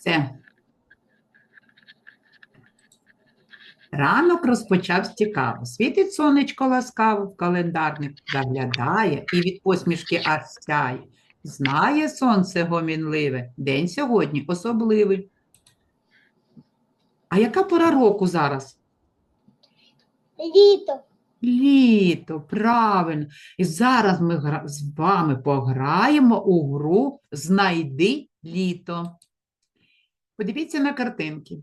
Все. Ранок розпочався цікаво. Світить сонечко ласкаво, в календарник заглядає і від посмішки аж сяє. Знає сонце гомінливе, день сьогодні особливий. А яка пора року зараз? Літо. Літо, правильно. І зараз ми з вами пограємо у гру Знайди літо. Подивіться на картинки.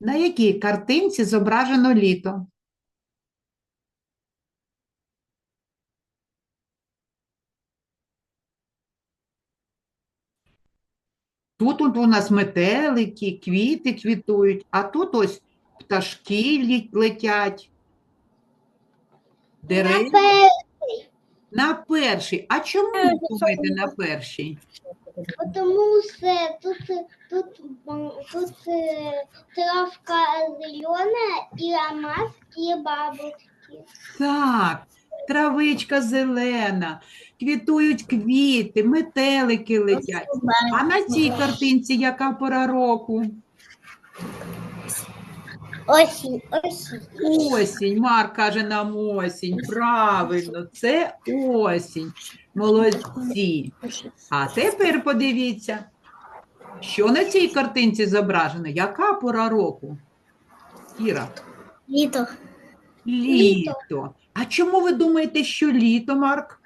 На якій картинці зображено літо? Тут у нас метелики, квіти квітують, а тут ось пташки летять. Дерева. На перший. А чому ви думаєте на перший? Тому що тут, тут, тут е, травка зелена і ромашки, і бабочки. Так, травичка зелена, квітують квіти, метелики летять. А на цій картинці яка пора року? Осінь, осінь. Осінь. Марк каже нам осінь. Правильно, це осінь. Молодці. А тепер подивіться, що на цій картинці зображено? Яка пора року? Кіра? Літо. Літо. А чому ви думаєте, що літо, Марк?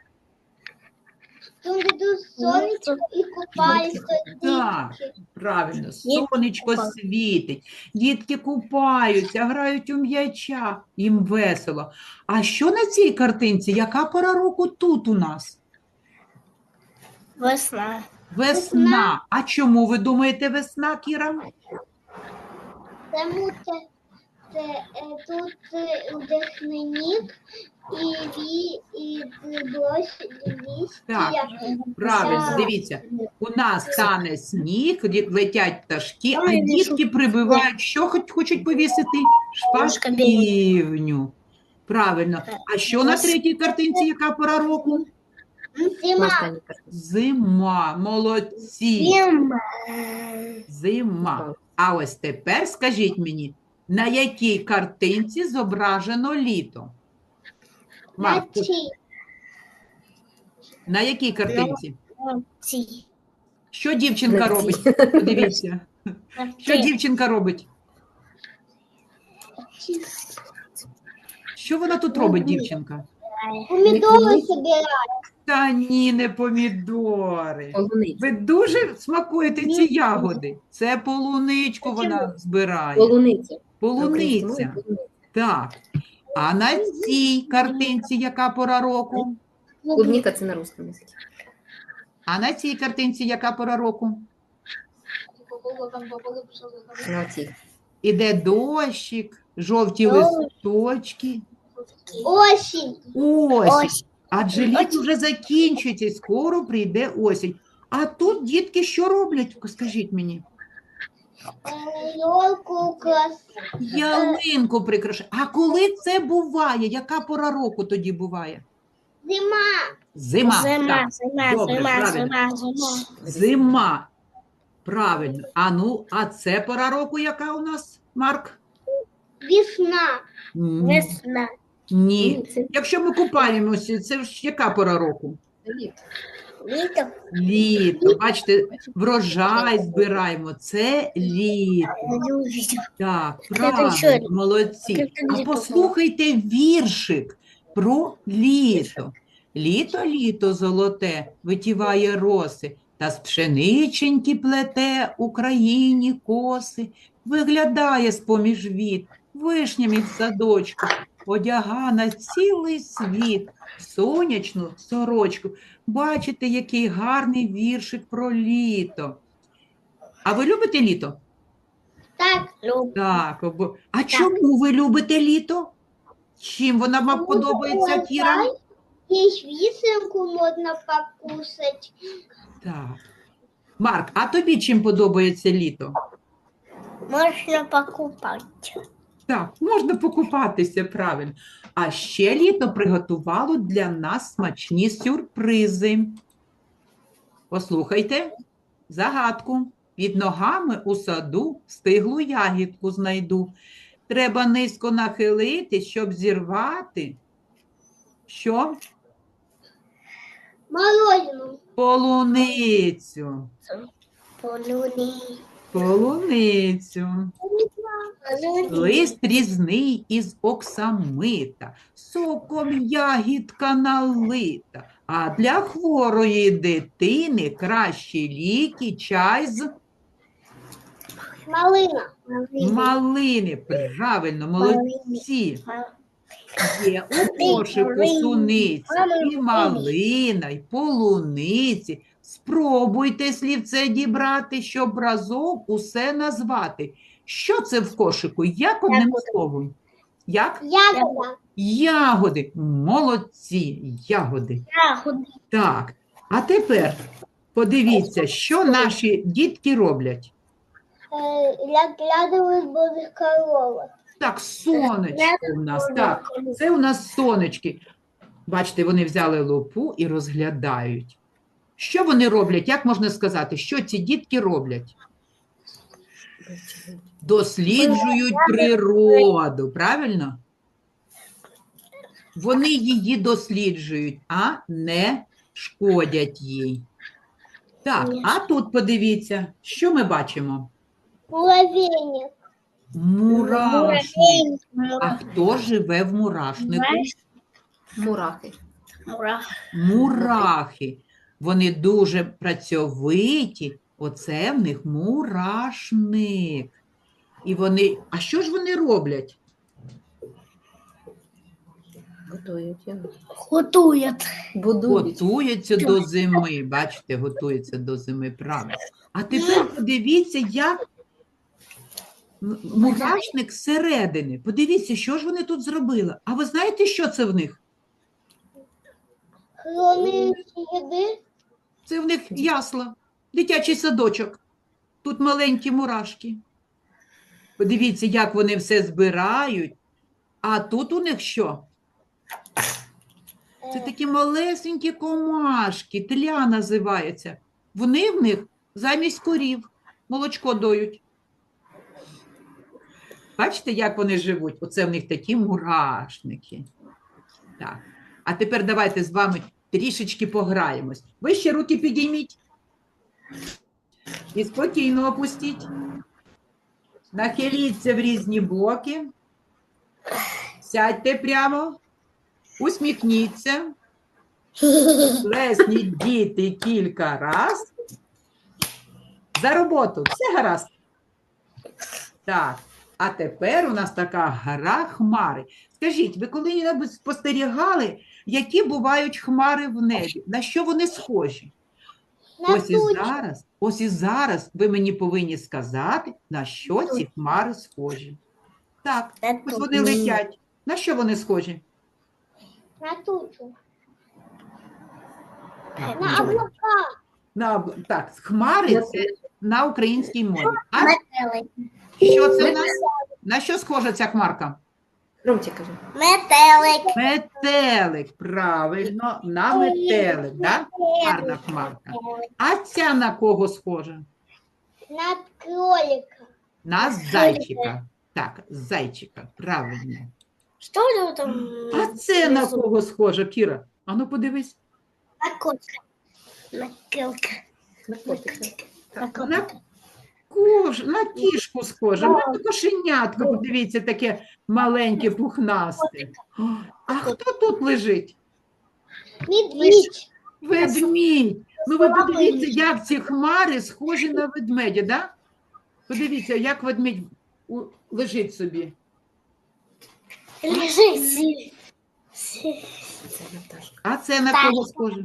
Тут йдуть сонечко і купаються Так, правильно, сонечко світить, дітки купаються, грають у м'яча, їм весело. А що на цій картинці? Яка пора року тут у нас? Весна. Весна. А чому ви думаєте весна, Кіра? Тому це, це е, тут е, вдохновник і ві, і дощ. Так, Правильно, Так. дивіться, у нас тане сніг, лі- летять пташки, а Ой, дітки прибивають, що хоч хочуть повісити? Шпаківню. Правильно. А що на третій картинці, яка пора року? Зима. Зима, молодці, Зима. зима. А ось тепер скажіть мені, на якій картинці зображено літо? Марк, На цій. на якій картинці? На цій. Що дівчинка На цій. робить? Подивіться. Що дівчинка робить? Що вона тут робить, дівчинка? Помідори збирає. Та ні, не помідори. Полуниця. Ви дуже смакуєте ці ягоди. Це полуничку вона збирає. Полуниця. Полуниця. Так. А на цій картинці яка пора року? Клубніка це на русском язикі. А на цій картинці яка пора року? На цій. Іде дощик, жовті листочки. Осінь. Осінь. Адже літо вже закінчується і скоро прийде осінь. А тут дітки що роблять? Скажіть мені. Е, Ялинку прикрашають. А коли це буває? Яка пора року тоді буває? Зима. Зима. Зима, так. зима, Добре, зима, правильно. зима, зима. Зима. Правильно. А ну, а це пора року, яка у нас, Марк? Весна. Весна. Ні. Це Якщо ми купаємося, це ж яка пора року? літо. Літо. Літо. Бачите, врожай збираємо. Це літо. Так, правильно, молодці. Це А літо. послухайте віршик про літо. Літо, літо золоте, витіває роси, та з пшениченьки плете Україні коси, виглядає з-поміж віт, вишнями в садочку, одяга на цілий світ, сонячну сорочку. Бачите, який гарний віршик про літо. А ви любите літо? Так, люблю. Так, обо- а чому ви любите літо? Чим вона вам подобається, Кіра? вісенку можна покусати. Так. Марк, а тобі чим подобається літо? Можна покупати. Так, можна покупатися, правильно. А ще літо приготувало для нас смачні сюрпризи. Послухайте загадку. Під ногами у саду стиглу ягідку знайду. Треба низько нахилитись, щоб зірвати. Що? Морозину. Полуницю. Полюни. Полуницю. Лист різний із оксамита, соком ягідка налита. А для хворої дитини кращі ліки, чай з Малина. малини. Правильно, молодці. Є у кошику суниці, і малина, і полуниці. Спробуйте слівце дібрати, щоб разом усе назвати. Що це в кошику? Як одним Ягоди. словом? Як? Ягода. Ягоди. Молодці, ягоди. Ягода. Так, а тепер подивіться, що наші дітки роблять. В коровок. Так, сонечко у нас, так. Це у нас сонечки. Бачите, вони взяли лупу і розглядають. Що вони роблять? Як можна сказати, що ці дітки роблять? Досліджують природу, правильно? Вони її досліджують, а не шкодять їй. Так, а тут подивіться, що ми бачимо? Муравейник. Мурашник. А хто живе в мурашнику? Мурахи. Мурахи. Вони дуже працьовиті. Оце в них мурашник. І вони. А що ж вони роблять? Готують. його. Готуют. Будують. Готуються до зими. Бачите, готуються до зими, правильно. А тепер подивіться, як мурашник зсередини. Подивіться, що ж вони тут зробили. А ви знаєте, що це в них? Кроме еды, Це в них ясла, дитячий садочок. Тут маленькі мурашки. Подивіться, як вони все збирають. А тут у них що? Це такі малесенькі комашки, тля називається. Вони в них замість корів молочко доють. Бачите, як вони живуть? Оце в них такі мурашники. Так. А тепер давайте з вами трішечки пограємось. Ви ще руки підійміть. І спокійно опустіть. Нахиліться в різні боки. Сядьте прямо. Усміхніться. Плесніть діти кілька раз. За роботу. Все гаразд. Так. А тепер у нас така гра хмари. Скажіть, ви коли-небудь спостерігали, які бувають хмари в небі? На що вони схожі? Ось і зараз, ось і зараз ви мені повинні сказати, на що ці хмари схожі. Так, ось вони летять. На що вони схожі? На тучу. Так, На облака. на, так, хмари це на українській мові. А що це в нас? На що схожа ця хмарка? Ромче каже. Метелик. Метелик, правильно, на метелик, да? Гарна хмарка. А ця на кого схожа? На кролика. На зайчика. Так, зайчика, правильно. Что же там? А це на кого схоже, Кіра? Ану подивись. На котика. На котика. На котика. На На кож, на кішку схоже, на кошенятко, подивіться, таке маленьке, пухнасте. А хто тут лежить? Медведь. Ведмідь. Ну ви подивіться, як ці хмари схожі на ведмедя, да? Подивіться, як ведмідь у- лежить собі. Лежит. Це Наташка. А це на кого схоже?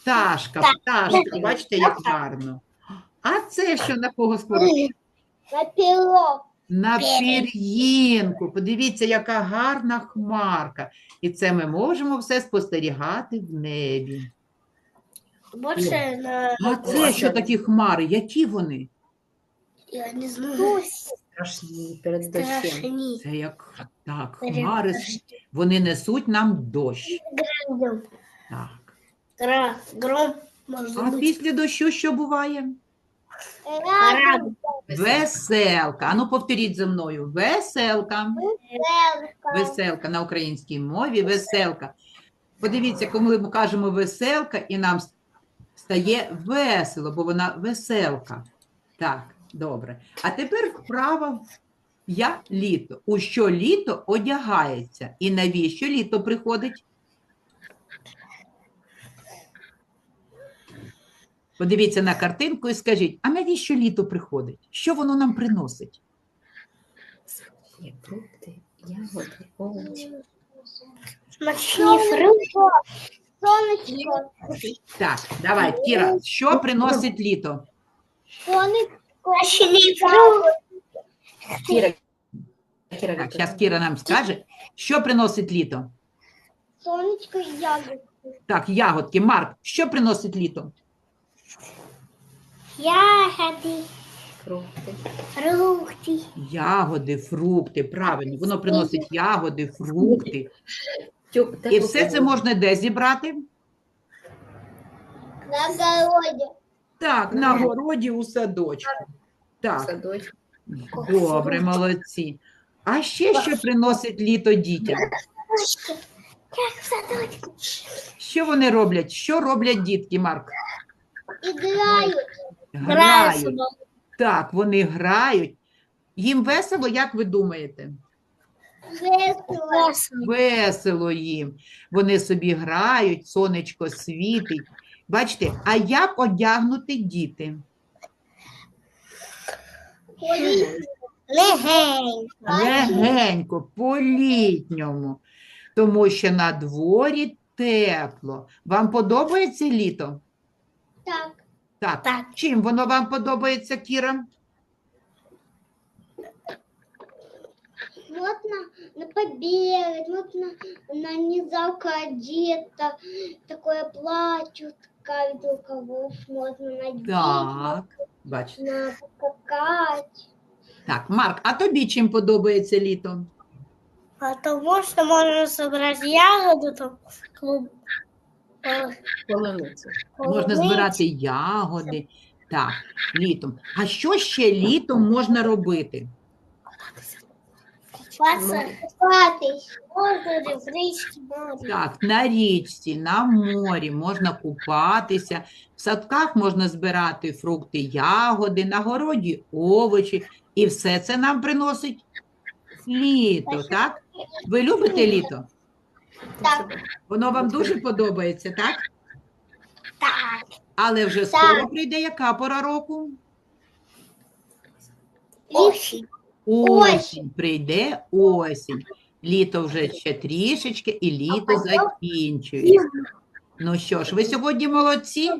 Пташка, пташка, бачите, як гарно. А це що на кого схоже? На перо. На пір'їнку. Подивіться, яка гарна хмарка. І це ми можемо все спостерігати в небі. Больше на... А це що такі хмари? Які вони? Я не знаю. Страшні перед дощем. Страшні. Це як так, хмари, вони несуть нам дощ. Так. Гра, гром, может А быть. після дощу що буває? Веселка. Ану, повторіть за мною. Веселка. Веселка. Веселка на українській мові. Веселка. Подивіться, коли ми кажемо веселка, і нам стає весело, бо вона веселка. Так, добре. А тепер вправа я літо. У що літо одягається? І навіщо літо приходить? Подивіться на картинку і скажіть, а навіщо літо приходить? Що воно нам приносить? Є фрукти, ягоди, овочі. Смачні фрукти. Сонечко. Так, давай, Кіра, що приносить літо? Сонечко. Смачні фрукти. Кіра. Кіра, Так, зараз Кіра нам скаже, що приносить літо. Сонечко і ягодки. Так, ягодки. Марк, що приносить літо? Ягоди. Фрукти. Фрукти. Ягоди, фрукти, правильно. Воно приносить ягоди, фрукти. І все це можна де зібрати? На городі. Так, на городі у садочку. Так, Садочок. добре, молодці. А ще що приносить літо дітям? Як в садочку. Що вони роблять? Що роблять дітки, Марк? Іграють. Грають. Так, вони грають. Їм весело, як ви думаєте? Весело. Весело їм. Вони собі грають, сонечко світить. Бачите, а як одягнути діти? Легень. Легенько, по-літньому, тому що на дворі тепло. Вам подобається літо? Так. Так. Так. Чим воно вам подобається, Кіра? Можно на побегать, можно на низалка одета, такое платье, ткань рукавов можно надеть, Так, бачите. на покакать. Так, Марк, а тобі чим подобається літо? Потому что можно собрать ягоду, там, клуб, Полуницю. Можна збирати ягоди. Так, літом. А що ще літом можна робити? Купатись. Можно в речке море. Так, на річці, на морі можна купатися, в садках можна збирати фрукти, ягоди, на городі овочі. І все це нам приносить літо, так? Ви любите літо? Так. Воно вам дуже подобається, так? Так. Але вже скоро прийде яка пора року? Осень. Осінь, прийде осінь. Літо вже ще трішечки, і літо закінчується. Ну що ж, ви сьогодні молодці.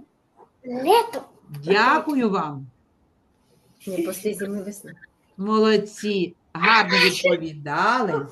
Лето. Дякую вам. Ні, після зими весна. Молодці. Гарно відповідали.